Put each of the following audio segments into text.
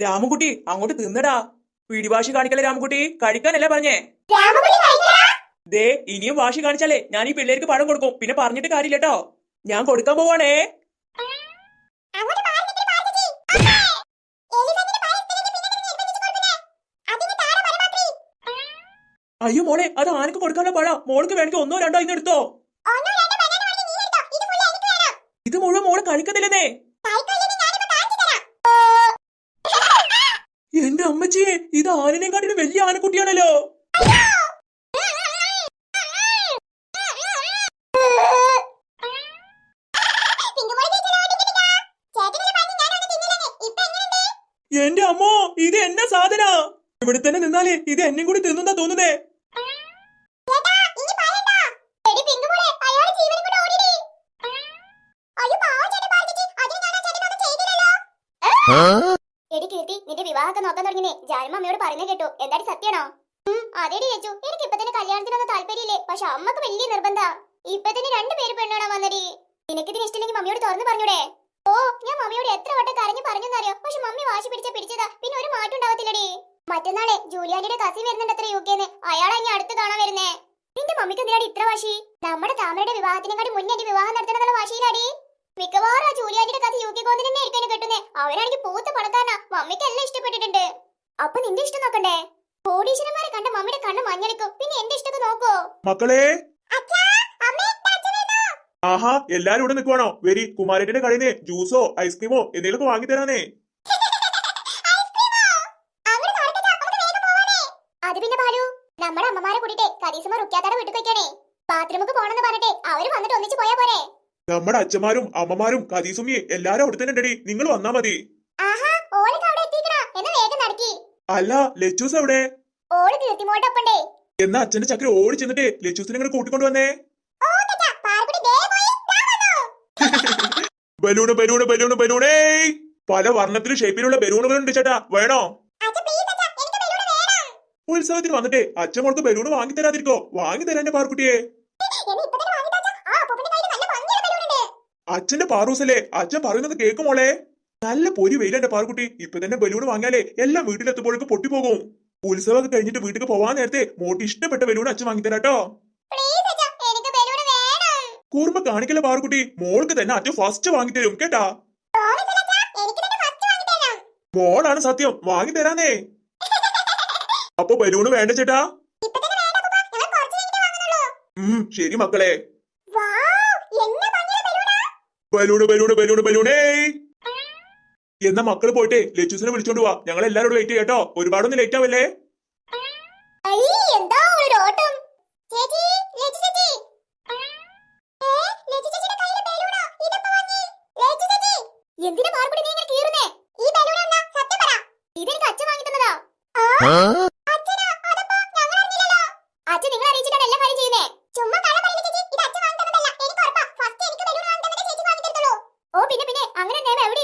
രാമുകുട്ടി അങ്ങോട്ട് തിന്നടാ പിടിവാശി കാണിക്കല്ലേ രാമുകുട്ടി? കഴിക്കാനല്ലേ പറഞ്ഞേ? ദേ ഇനിയും വാശി കാണിച്ചാലേ ഞാൻ ഈ പിള്ളേർക്ക് പഴം കൊടുക്കും. പിന്നെ പറഞ്ഞിട്ട് കാര്യമില്ല കേട്ടോ ഞാൻ കൊടുക്കാൻ പോവാണേ. അയ്യോ മോളെ അത് ആനക്ക് കൊടുക്കാനുള്ള പഴ. മോൾക്ക് വേണമെങ്കിൽ ഒന്നോ രണ്ടോ ഇന്ന് എടുത്തോ. ഇത് മുഴുവൻ മോൾ കഴിക്കത്തില്ലെന്നേ എന്റെ അമ്മച്ചിയെ ഇത് ആനിനെ കാട്ടിലും വലിയ ആനക്കുട്ടിയാണല്ലോ എന്റെ അമ്മോ ഇത് എന്നെ സാധന. ഇവിടെ തന്നെ നിന്നാലേ ഇത് എന്നെ കൂടി തിന്നുന്നാ തോന്നുന്നേ. എടി കീർത്തി നിന്റെ വിവാഹമൊക്കെ നോക്കാൻ തുടങ്ങിനെ ജാനമ്മ അമ്മയോട് പറയുന്നത് കേട്ടു. എന്താടി സത്യണോ അതേടി ചേച്ചു. എനിക്ക് ഇപ്പൊ തന്നെ കല്യാണത്തിനൊന്നും താല്പര്യമില്ലേ? പക്ഷെ അമ്മയ്ക്ക് വലിയ നിർബന്ധ. ഇപ്പൊ തന്നെ രണ്ടുപേര് പെണ്ണോടാ വന്നടി. നിനക്കിതിന് ഇഷ്ടമില്ലെങ്കിൽ മമ്മിയോട് തുറന്നു പറഞ്ഞൂടെ? ഓ ഞാൻ മമ്മിയോട് എത്ര വട്ടം കരഞ്ഞു പറഞ്ഞെന്നറിയോ? പക്ഷെ മമ്മി വാശി പിടിച്ച പിടിച്ചതാ. പിന്നെ ഒരു മാറ്റം ഉണ്ടാവത്തില്ലടി. മറ്റന്നാളെ ജൂലിയാന്റിയുടെ കസി വരുന്നുണ്ട് അത്ര യു കെന്ന് അയാളെ ഇനി അടുത്ത് കാണാൻ വരുന്നേ. നിന്റെ മമ്മിക്ക് എന്തിനാടി ഇത്ര വാശി? നമ്മുടെ താമരയുടെ വിവാഹത്തിനെക്കാട്ടി മുന്നേ വിവാഹം നടത്തണമെന്നുള്ള വാശിയിലാടി. മിക്കവാറും ആ ജൂലിയാന്റെ കഥ യു കെ കോന്നിനെ ആയിരിക്കും എന്നെ കെട്ടുന്നേ? അവനാണെങ്കിൽ പൂത്ത പണക്കാരനാ. മമ്മിക്ക് എല്ലാം ഇഷ്ടപ്പെട്ടിട്ടുണ്ട്. അപ്പൊ നിന്റെ ഇഷ്ടം നോക്കണ്ടേ? കോടീശ്വരന്മാരെ കണ്ട മമ്മിയുടെ കണ്ണ് മഞ്ഞളിക്കും. പിന്നെ എന്റെ ഇഷ്ടമൊക്കെ നോക്കോ? മക്കളെ! ആഹാ എല്ലാരും ഇവിടെ നിൽക്കുവാണോ വെരി കുമാരന്റെ കടയിൽ ജ്യൂസോ ഐസ്ക്രീമോ എന്തെങ്കിലും വാങ്ങി തരാനേ അത് പിന്നെ ബാലു നമ്മുടെ അമ്മമാരെ കൂട്ടിട്ട് കരീസമ്മ റുക്കാത്തയുടെ വീട്ടിൽ പോയിക്കാണേ. ബാത്റൂമുക്ക് പോണെന്ന് പറഞ്ഞിട്ട് അവർ വന്നിട്ട് ഒന്നിച്ച് പോയാ പോരെ. നമ്മുടെ അച്ഛന്മാരും അമ്മമാരും കതീസുമിയെ എല്ലാരും അവിടെ തന്നെ ഉണ്ടടി. നിങ്ങൾ വന്നാ മതി. അല്ല ലച്ചൂസ് എവിടെ? എന്നാ അച്ഛന്റെ ചക്കര ഓടി ചെന്നിട്ട് ലച്ചൂസിനെ ഇങ്ങനെ കൂട്ടിക്കൊണ്ട് വന്നേ. Balloon balloon balloon ബലൂണേ. പല വർണത്തിലും ഷേപ്പിലുള്ള ബലൂണുകൾ ഉണ്ട് ചേട്ടാ. വേണം? ഉത്സവത്തിന് വന്നിട്ടേ അച്ഛൻ മോൾക്ക് ബലൂണ് വാങ്ങി തരാതിരിക്കോ വാങ്ങി തരാന്റെ പാർക്കുട്ടിയെ എന്നെ ഇപ്പൊ തന്നെ വാങ്ങിത്താ ആ അപ്പൂപ്പന്റെ കയ്യിൽ നല്ല ഭംഗിയുള്ള ബലൂൺ ഉണ്ട് അച്ഛന്റെ പാറൂസല്ലേ? അച്ഛൻ പറയുന്നത് കേക്കുമോളെ നല്ല പൊരി വെയിലെന്റെ പാറുക്കുട്ടി. ഇപ്പൊ തന്നെ ബലൂൺ വാങ്ങിയാലേ എല്ലാം വീട്ടിലെത്തുമ്പോഴേക്ക് പൊട്ടിപ്പോകും. ഉത്സവമൊക്കെ കഴിഞ്ഞിട്ട് വീട്ടിൽ പോവാൻ നേരത്തെ മോട്ടി ഇഷ്ടപ്പെട്ട ബലൂൺ അച്ഛൻ വാങ്ങി തരാട്ടോ. കൂർമ്മ കാണിക്കല പാറുക്കുട്ടി? മോൾക്ക് തന്നെ അച്ഛൻ ഫസ്റ്റ് വാങ്ങി തരും കേട്ടാ? മോളാണ് സത്യം വാങ്ങി തരാനേ അപ്പൊ ബലൂണ് വേണ്ട ചേട്ടാ. ഉം ശരി മക്കളെ. ബലൂണാ ബലൂണ് ബലൂണ് ബലൂണ്. എന്നാ മക്കൾ പോയിട്ടേ ലച്ചൂസിനെ വിളിച്ചോണ്ട് പോവാ ഞങ്ങൾ എല്ലാരോടും വെയിറ്റ് ചെയ്യാട്ടോ ഒരുപാടൊന്നും ലേറ്റ് ആവല്ലേ ഐ എന്താ ഒരു ഓട്ടം ചേച്ചി ലച്ചു ചേച്ചി ഏ ലച്ചു ചേച്ചിയുടെ കയ്യിലെ ബലൂണാ ഇതെപ്പോ വാങ്ങി ലച്ചു ചേച്ചി എന്തിനാ പാർക്കുടി നീ ഇങ്ങനെ കീറുന്നേ ഈ ബലൂൺ എന്നാ സത്യം പറ ഇതെനിക്ക് അച്ഛൻ വാങ്ങി തന്നതാ അച്ഛനാ അതപ്പോ ഞങ്ങൾ അറിഞ്ഞില്ലല്ലോ അച്ഛൻ നിങ്ങൾ അറിയിച്ചിട്ടാണ് എല്ലാ കാര്യം ചെയ്യുന്നേ ചുമ്മാ കള്ളം പറയില്ല ചേച്ചി ഇത് അച്ഛൻ വാങ്ങി തന്നതല്ല എനിക്ക് ഉറപ്പാ ഫസ്റ്റ് എനിക്ക് ബലൂൺ വാങ്ങി തന്നിട്ട് ചേച്ചി വാങ്ങി തരത്തുള്ളൂ ഓ പിന്നെ പിന്നെ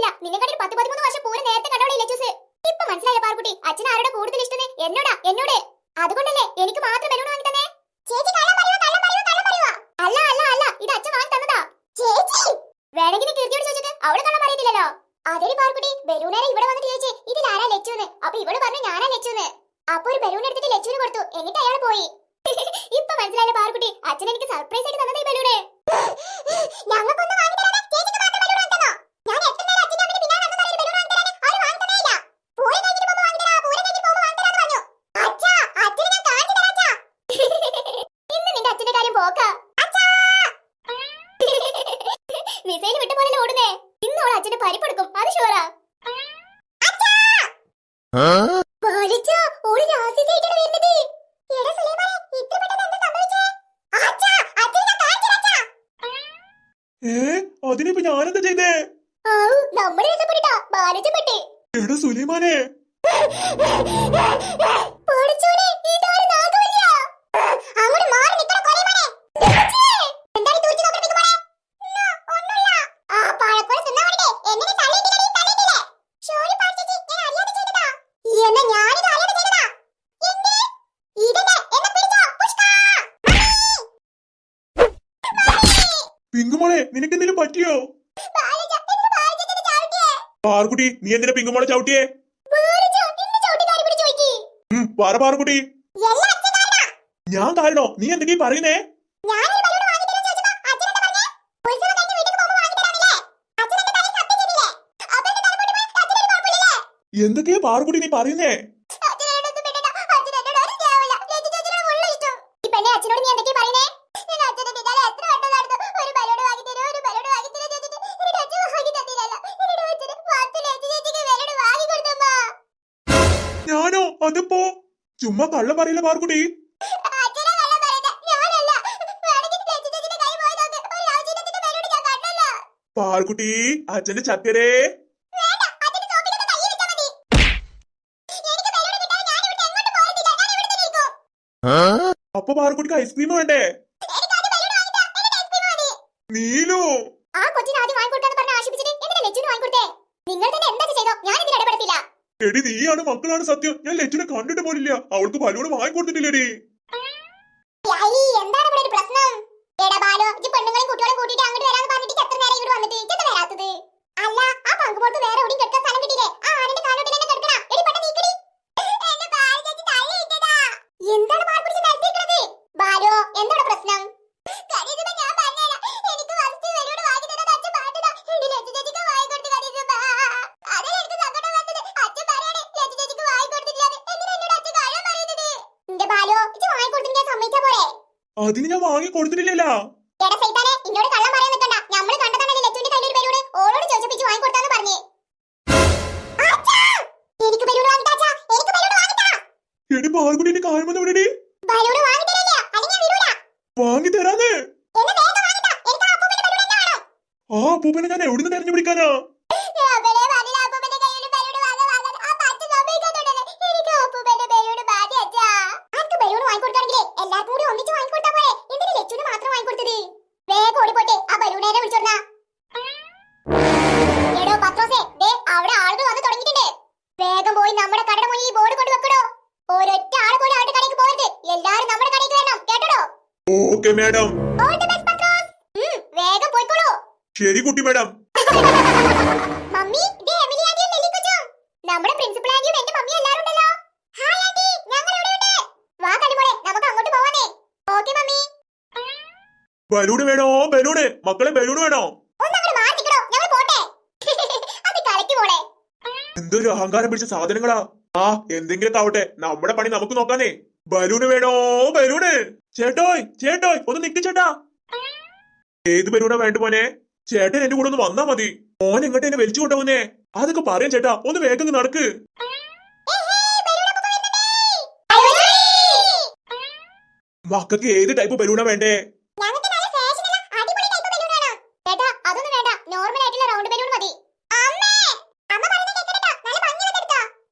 എവിടെയില്ല നിന്നെക്കാട്ടി പത്ത് പതിമൂന്ന് വർഷം പൂരം നേരത്തെ കണ്ടോളില്ല ചൂസ് ഇപ്പൊ മനസ്സിലായ പാർക്കുട്ടി? അച്ഛൻ ആരുടെ കൂടുതൽ ഇഷ്ടം എന്നോടാ? എന്നോട്? അതുകൊണ്ടല്ലേ എനിക്ക് മാത്രം ബലൂൺ വാങ്ങി തന്നെ? ചേച്ചി കള്ളം പറയുവാ കള്ളം പറയുവാ കള്ളം പറയുവാ? അല്ല അല്ല അല്ല. ഇത് അച്ഛൻ വാങ്ങി തന്നതാ. ചേച്ചി! വേണമെങ്കിൽ നീ കീർത്തിയോട് ചോദിച്ചത് അവൾ കള്ളം പറയത്തില്ലല്ലോ? അതേടി പാർക്കുട്ടി. ബലൂണേരെ ഇവിടെ വന്നിട്ട് ചോദിച്ചേ ഇതിൽ ആരാ ലച്ചുന്ന്? അപ്പൊ ഇവൾ പറഞ്ഞു ഞാനാ ലച്ചുന്ന്. അപ്പൊ ഒരു ബലൂൺ എടുത്തിട്ട് ലച്ചുവിന് കൊടുത്തു. എന്നിട്ട് അയാൾ പോയി. ഇപ്പൊ മനസ്സിലായ പാർക്കുട്ടി? അച്ഛൻ എനിക്ക് സർപ്രൈസ് ആയിട്ട് തന്നത് ഈ ബലൂണ്. ഞങ്ങൾക്കൊന്നും വാങ്ങി തരാതെ ചേച്ചിക്ക് മാത്രം ബലൂൺ വാങ്ങി തന്നോ ഞാൻ എത്ര നേരം അച്ഛന്റെ അമ്മയുടെ പിന്നാലെ നടന്നതല്ലേ ബലൂൺ വാങ്ങി തരാന് ആരും വാങ്ങി തന്നേയില്ല പൂരം കഴിഞ്ഞിട്ട് പോകുമ്പോ വാങ്ങി തരാ പൂരം കഴിഞ്ഞിട്ട് പോകുമ്പോ വാങ്ങി തരാന്ന് പറഞ്ഞു അച്ഛാ അച്ഛന് ഞാൻ കാണിച്ചു തരാം അച്ഛാ ഇന്ന് നിന്റെ അച്ഛന്റെ കാര്യം പോക്കാ അച്ഛാ മിസൈൽ വിട്ട പോലെ ഓടുന്നേ? ഇന്ന് അവൾ അച്ഛന്റെ പരിപ്പെടുക്കും അത് ഷുവറാ. രാസിസായിട്ടാണ് വരുന്നത്. എടാ സുലൈമാനെ ഇത്ര പെട്ടെന്ന് എന്താ സംഭവിച്ചേ അച്ഛാ അച്ഛനെ ഞാൻ കാണിച്ചു തരാം അച്ഛാ ഏ അതിനിപ്പോ ഞാനെന്താ ചെയ്തേ ആവൂ നമ്മുടെ രസപ്പെട്ടിട്ടാ ബാലജപ്പെട്ട് എടാ സുലൈമാനെ പൊളിച്ചോനെ ഇതാര് നാഗവല്ലിയ അങ്ങോട്ട് മാറി നിക്കണ കൊലമനെ എന്താണ് തൂക്കി നോക്കണ മോനെ ഒന്നുമില്ല ആ പാഴക്കോല തിന്നാ വേണ്ടിട്ടേ എന്നെ നീ തള്ളിയിട്ടില്ലേ തള്ളിയിട്ടില്ലേ ഷോരി പാടിച്ചേച്ചി ഞാൻ അറിയാതെ ചെയ്തതാ എന്നാ ഞാനിത് അറിയാതെ ചെയ്തതാ എന്നെ ഇതെന്നെ എന്നെ പിടിച്ചോ പുഷ്ക പിങ്കുമോളെ നിനക്ക് എന്തെങ്കിലും പറ്റിയോ? പാറുകുട്ടി നീ എന്തിനാ പിങ്കുമോളെ ചവിട്ടിയേ? പറ പാറുകുട്ടി. ഞാൻ കാരണോ? നീ എന്തെങ്കിലും പറയുന്നേ? എന്തൊക്കെയാ ബലൂൺ നീ ചോദിച്ചപ്പോ ഇവിടുന്ന് എങ്ങോട്ടും പറയില്ല ഞാൻ പാർക്കുട്ടി തന്നെ ഇരിക്കും. അപ്പൊ പാറുകുട്ടിക്ക് ഐസ്ക്രീം വേണ്ടേ. നീലു. ആ കൊച്ചിന് ആദ്യം വാങ്ങിക്കൊടുക്കാന്ന് പറഞ്ഞ് ആശിപ്പിച്ചിട്ട് എന്തിനാ ലച്ചുവിന് വാങ്ങിക്കൊടുത്തേ? നിങ്ങൾ തന്നെ എന്താ ചെയ്തോ ഞാൻ ഇതിൽ ഇടപെടത്തില്ല എടി നീയാണ് മക്കളാണ് സത്യം. ഞാൻ ലച്ചുനെ കണ്ടിട്ട് പോലില്ല. അവൾക്ക് ബലൂണ് വാങ്ങിക്കൊടുത്തിട്ടില്ലടി. ഐ, എന്താണ് ഇവിടെ ഒരു പ്രശ്നം എടാ ബാലോ ഇജ്ജ് പെണ്ണുങ്ങളെയും കുട്ടികളെയും കൂട്ടിയിട്ട് അങ്ങോട്ട് വരാന്ന് പറഞ്ഞിട്ട് ഇജ്ജ് എത്ര നേരം ഇവിടെ വന്നിട്ട് ഇജ്ജെന്താ വരാത്തത് അല്ല ആ പങ്കുപോലത്ത് വേറെ എവിടെയും കിടക്കാൻ സ്ഥലം കിട്ടിയില്ലേ ആ ആണിന്റെ കാലോട്ടിൽ തന്നെ കിടക്കണ എടി പെട്ടെന്ന് നീക്കടി എന്നെ ബാലു ചേച്ചി തള്ളിയിട്ടതാ എന്താണ് മാറി പിടിച്ച് നിലത്തിരിക്കണത് ബാലോ എന്താണ് പ്രശ്നം കരീതുമ്മ ഞാൻ പറഞ്ഞുതരാം എനിക്ക് ഫസ്റ്റ് വെളിയോട് വാങ്ങി തന്നത് അച്ഛൻ പാട്ടതാ എന്റെ ലച്ചു ചേച്ചിക്ക് വാങ്ങി കൊടുത്ത് കരീതുമ്മ അതിൽ എനിക്ക് സങ്കടം വന്നത് അച്ഛൻ പറയണേ ലച്ചു ചേച്ചിക്ക് വാങ്ങി കൊടുത്തിട്ടില്ല എന്തിനാ എന്നോട് അച്ഛൻ കാര്യം പറയുന്നത് എന്റെ ബാലോ ഇജ്ജ് വാങ്ങി കൊടുത്തിട്ട് സമ്മതിച്ചാ പോരെ അതിന് ഞാൻ വാങ്ങി കൊടുത്തിട്ടില്ലല്ലോ എടാ സൈത്താനെ ഇന്നോട് കള്ളം പറയാൻ നിൽക്കണ്ട നമ്മൾ കണ്ടതാണല്ലേ ലച്ചുവിന്റെ കയ്യിൽ ഒരു ബലൂണ് ഓളോട് ചോദിച്ചപ്പിച്ച് വാങ്ങി കൊടുത്താന്ന് പറഞ്ഞേ അച്ഛാ! എനിക്ക് ബലൂൺ വാങ്ങിത്താ അച്ഛാ. എനിക്ക് ബലൂൺ വാങ്ങിത്താ എടി ഞാൻ വാങ്ങി ഞാൻ വിടൂല. വാങ്ങി തരാന്ന്. ആ അപ്പൂപ്പനെ ഞാൻ എവിടുന്ന് തെരഞ്ഞു പിടിക്കാനാ അവളെ പറഞ്ഞില്ല അപ്പൂപ്പന്റെ കയ്യിൽ ബലൂൺ വാങ്ങാൻ വാങ്ങാൻ ആ പച്ച സമ്മതിക്കാത്തോണ്ടല്ലേ എനിക്ക് അപ്പൂപ്പന്റെ ബലൂൺ മതി അച്ഛാ അനക്ക് ബലൂൺ വാങ്ങിക്കൊടുക്കാണെങ്കിലേ എല്ലാവർക്കും കൂടി ഒന്നിച്ച് വാങ്ങിക്കൊടുത്താ പോരെ എന്തിനാ ലച്ചുവിന് മാത്രം വാങ്ങിക്കൊടുത്തത് വേഗം ഓടിപ്പോട്ടെ ആ ബലൂണേനെ വിളിച്ചോണ്ടാ എടോ പത്രോസേ ദേ അവിടെ ആളുകൾ വന്ന് തുടങ്ങിയിട്ടുണ്ട് വേഗം പോയി നമ്മുടെ കടയുടെ മുന്നിൽ ഈ ബോർഡ് കൊണ്ട് വെക്കടോ ഒരൊറ്റ ആൾ പോലും അവരുടെ കടയ്ക്ക് പോകരുത് എല്ലാരും നമ്മുടെ കടയ്ക്ക് വരണം കേട്ടോ ഓക്കെ മാഡം. ശരി കുട്ടി മാഡം. നമ്മുടെ പ്രിൻസിപ്പൽ ആന്റിയും എന്റെ മമ്മി എല്ലാരും ഉണ്ടല്ലോ. ഹായ് ആന്റി ഞങ്ങൾ ഇവിടെയുണ്ട് വാ കണിമോളെ നമുക്ക് അങ്ങോട്ട് പോവാനേ ഓക്കേ മമ്മി. ബലൂണ് വേണോ? ബലൂണ്. മക്കളെ ബലൂണ് വേണോ? എന്തൊരു അഹങ്കാരം പിടിച്ച സാധനങ്ങളാ. ആ എന്തെങ്കിലും ആവട്ടെ. നമ്മുടെ പണി നമുക്ക് നോക്കാനേ ബലൂണ് വേണോ? ബലൂണ്. ചേട്ടോയ് ചേട്ടോയ് ഒന്ന് നിക്ക് ചേട്ടാ. ഏത് ബലൂണാ വേണ്ട മോനെ? ചേട്ടൻ എന്റെ കൂടെ ഒന്ന് വന്നാ മതി. മോൻ എങ്ങോട്ട് എന്നെ വലിച്ചു കൊണ്ടുപോകുന്നേ അതൊക്കെ പറയാം ചേട്ടാ. ഒന്ന് വേഗം നടക്ക്. മക്കൾക്ക് ഏത് ടൈപ്പ് ബലൂണാ വേണ്ടേ?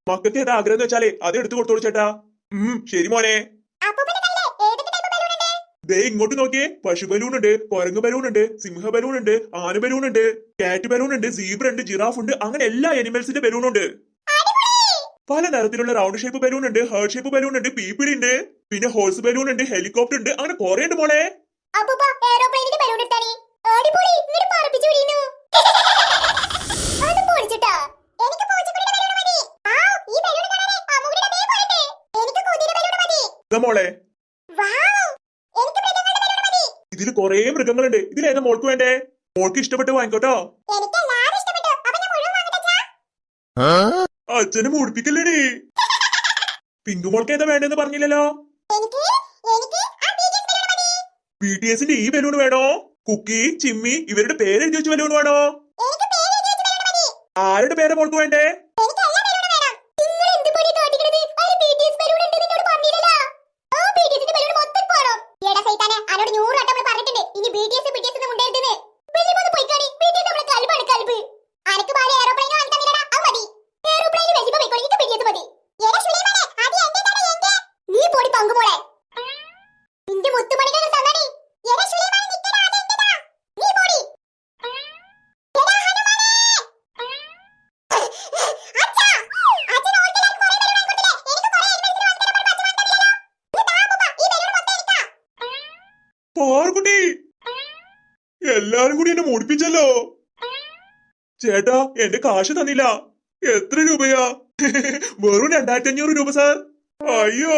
മക്കൾക്ക് ഏതാ ആഗ്രഹം വെച്ചാലേ അത് എടുത്തു കൊടുത്തോളൂ ചേട്ടാ. ഉം ശരി മോനെ അപ്പൂപ്പന്റെ കയ്യിൽ ഏതൊക്കെ ടൈപ്പ് ബലൂൺ ഉണ്ട് ദേ ഇങ്ങോട്ട് നോക്കിയേ. പശു ബലൂൺ ഉണ്ട് കുരങ്ങ് ബലൂൺ ഉണ്ട് സിംഹ ബലൂൺ ഉണ്ട് ആന ബലൂൺ ഉണ്ട് കാറ്റ് ബലൂൺ ഉണ്ട് സീബ്ര ഉണ്ട് ജിറാഫ് ഉണ്ട് അങ്ങനെ എല്ലാ അനിമൽസിന്റെ ബലൂൺ ഉണ്ട്. പല തരത്തിലുള്ള റൗണ്ട് ഷേപ്പ് ബലൂൺ ഉണ്ട് ഹേർട്ട് ഷേപ്പ് ബലൂൺ ഉണ്ട് പീപ്പിൾ ഉണ്ട് പിന്നെ ഹോഴ്സ് ബലൂൺ ഉണ്ട് ഹെലികോപ്റ്റർ ഉണ്ട് അങ്ങനെ കുറെ ഉണ്ട് മോളെ. മോളെ വാവ് എനിക്ക് മൃഗങ്ങളുടെ ബലൂൺ മതി ഇതിൽ കുറെ മൃഗങ്ങളുണ്ട്. ഇതിലേതാ മോൾക്ക് വേണ്ടേ? മോൾക്ക് ഇഷ്ടപ്പെട്ട് വാങ്ങിക്കോട്ടോ. അച്ഛനെ മുടിപ്പിക്കല്ലേടി. പിങ്കു മോൾക്ക് ഏതാ വേണ്ടെന്ന് പറഞ്ഞില്ലല്ലോ. എനിക്ക് എനിക്ക് ആ BTS ബലൂൺ മതി ബി ടി എസിന്റെ ഈ ബലൂൺ വേണോ? കുക്കി ചിമ്മി ഇവരുടെ പേര് എഴുതി വെച്ച് ബലൂൺ വേണോ? ആരുടെ പേരാ മോൾക്ക് വേണ്ടേ എനിക്ക് എല്ലാ ബലൂണും വേണം നിങ്ങൾ എന്ത് പണി കാട്ടിക്കണത് ഒരു BTS ബലൂൺ ഉണ്ട് നിന്നോട് പറഞ്ഞില്ലല്ലോ ആ BTS ന്റെ ബലൂൺ മൊത്തം പോണം എടാ സൈത്താനെ അന്നോട് നൂറ് വട്ടം നമ്മൾ പറഞ്ഞിട്ടുണ്ട് ഇനി BTS BTS എന്ന് മുണ്ടരുതെന്ന് വെല്ലുമൊന്ന് പോയിക്കാണി BTS നമ്മുടെ കൽബാണ് കൽബ് അനക്ക് പാൽ എയറോപ്ലെയിൻ വാങ്ങി തന്നില്ലടാ അത് മതി എയറോപ്ലെയിൻ വെല്ലുമ്പോ പോയിക്കോളി എനിക്ക് BTS മതി എടാ സുലൈമാനെ അത് എന്റെ തന്നെ എന്റെ നീ പോടി പങ്കുമോളെ നിന്റെ മുത്തുമണികൾ തന്നടി എടാ സുലൈമാനെ നിക്കടാ അത് എന്റെതാ നീ പോടി എടാ ഹനുമാനേ അച്ഛാ അച്ഛൻ ഓൾക്കെല്ലാവർക്കും കുറേ ബലൂൺ വാങ്ങിക്കൊടുത്തില്ലേ എനിക്ക് കുറേ എലിമെന്റ്സിന് വാങ്ങിത്തരാൻ പറഞ്ഞ അച്ഛൻ വാങ്ങിത്തന്നില്ലല്ലോ നീ താ അപ്പൂപ്പ, ഈ ബലൂൺ മൊത്തം എടുത്താ പാറുകുട്ടി. എല്ലാരും കൂടി എന്നെ മോടിപ്പിച്ചല്ലോ. ചേട്ടാ എന്റെ കാശ് തന്നില്ല. എത്ര രൂപയാ? വെറും രണ്ടായിരത്തി അഞ്ഞൂറ് രൂപ സാർ. അയ്യോ.